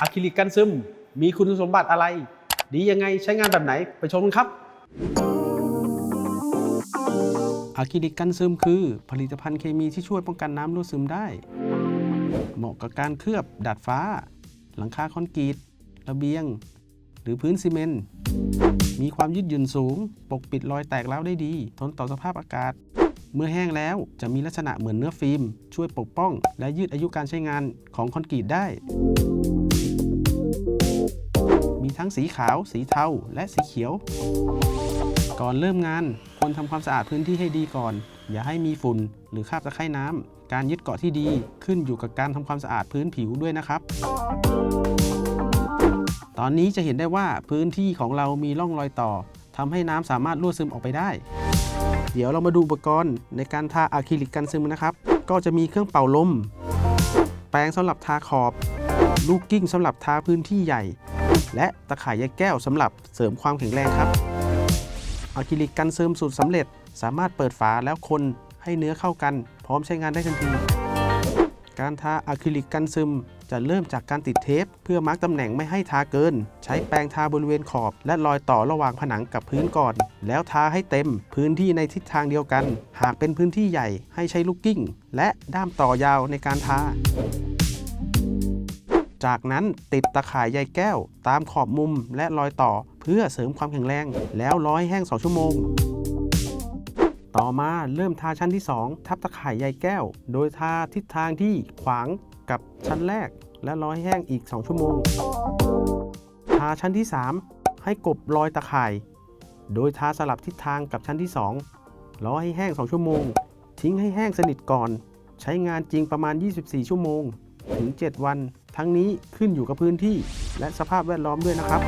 อะคริลิกกันซึม มีคุณสมบัติอะไร ดียังไงใช้งานแบบไหนไปชมกันครับอะคริลิกกันซึมคือ ผลิตภัณฑ์เคมีที่ช่วยป้องกันน้ำรั่วซึมได้ เหมาะกับการเคลือบดาดฟ้า หลังคาคอนกรีตระเบียง หรือพื้นซีเมนต์มีความยืดหยุ่นสูง ปกปิดรอยแตกร้าวได้ดี ทนต่อสภาพอากาศ เมื่อแห้งแล้วจะมีลักษณะเหมือนเนื้อฟิล์ม ช่วยปกป้อง และยืดอายุการใช้งานของคอนกรีตได้ มีทั้งสีขาว สีเทา และสีเขียว ก่อนเริ่มงานควรทำความสะอาดพื้นที่ให้ดีก่อน อย่าให้มีฝุ่นหรือคราบตะไคร่น้ำการยึดเกาะที่ดีขึ้นอยู่กับการทำความสะอาดพื้นผิวด้วยนะครับ ตอนนี้จะเห็นได้ว่าพื้นที่ของเรามีร่องรอยต่อทำให้น้ำสามารถรั่วซึมออกไปได้ เดี๋ยวเรามาดูอุปกรณ์ในการทาอะคริลิกกันซึมนะครับ ก็จะมีเครื่องเป่าลม แปรงสำหรับทาขอบ ลูกกิ้งสำหรับทาพื้นที่ใหญ่ และตะข่ายใยแก้วสำหรับเสริมความแข็งแรงครับอะคริลิกกันซึมสูตรสำเร็จ สามารถเปิดฝาแล้วคนให้เนื้อเข้ากัน พร้อมใช้งานได้ทันที การทาอะคริลิกกันซึมจะเริ่มจากการติดเทป เพื่อมาร์กตำแหน่งไม่ให้ทาเกิน ใช้แปรงทาบริเวณขอบ และรอยต่อระหว่างผนังกับพื้นก่อน แล้วทาให้เต็มพื้นที่ในทิศทางเดียวกัน หากเป็นพื้นที่ใหญ่ให้ใช้ลูกกิ้ง และด้ามต่อยาวในการทา จากนั้นติดตะข่ายใยแก้ว ตามขอบมุมและรอยต่อเพื่อเสริมความแข็งแรง แล้วร้อยแห้ง 2 ชั่วโมง ต่อมาเริ่มทาชั้นที่ 2 ทับตะข่ายใยแก้ว โดยทาทิศทางที่ขวางกับชั้นแรก และร้อยแห้งอีก 2 ชั่วโมง ทาชั้นที่ 3 ให้กบรอยตะข่าย โดยทาสลับทิศทางกับชั้นที่ 2รอให้แห้ง 2 ชั่วโมง ทิ้งให้แห้งสนิทก่อน ใช้งานจริงประมาณ 24 ชั่วโมง ถึง 7 วัน ทั้งนี้ขึ้นอยู่กับพื้นที่และสภาพแวดล้อมด้วยนะครับ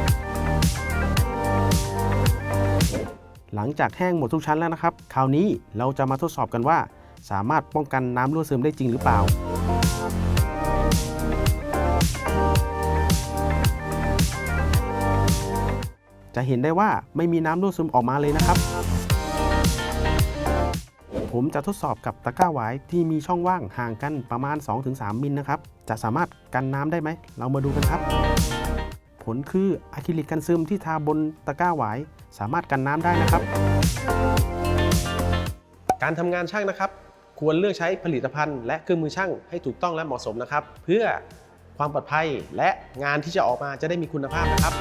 หลังจากแห้งหมดทุกชั้นแล้วนะครับ คราวนี้เราจะมาทดสอบกันว่า สามารถป้องกันน้ำรั่วซึมได้จริงหรือเปล่าจะเห็นได้ว่าไม่มีน้ำรั่วซึมออกมาเลยนะครับ ผมจะทดสอบกับตะกร้าหวายที่มีช่องว่างห่างกันประมาณ 2-3 มิลนะครับ จะสามารถกันน้ำได้ไหม เรามาดูกันครับ ผลคืออะคริลิกกันซึมที่ทาบนตะกร้าหวายสามารถกันน้ำได้นะครับ การทำงานช่างนะครับ ควรเลือกใช้ผลิตภัณฑ์และเครื่องมือช่างให้ถูกต้องและเหมาะสมนะครับ เพื่อความปลอดภัยและงานที่จะออกมาจะได้มีคุณภาพนะครับ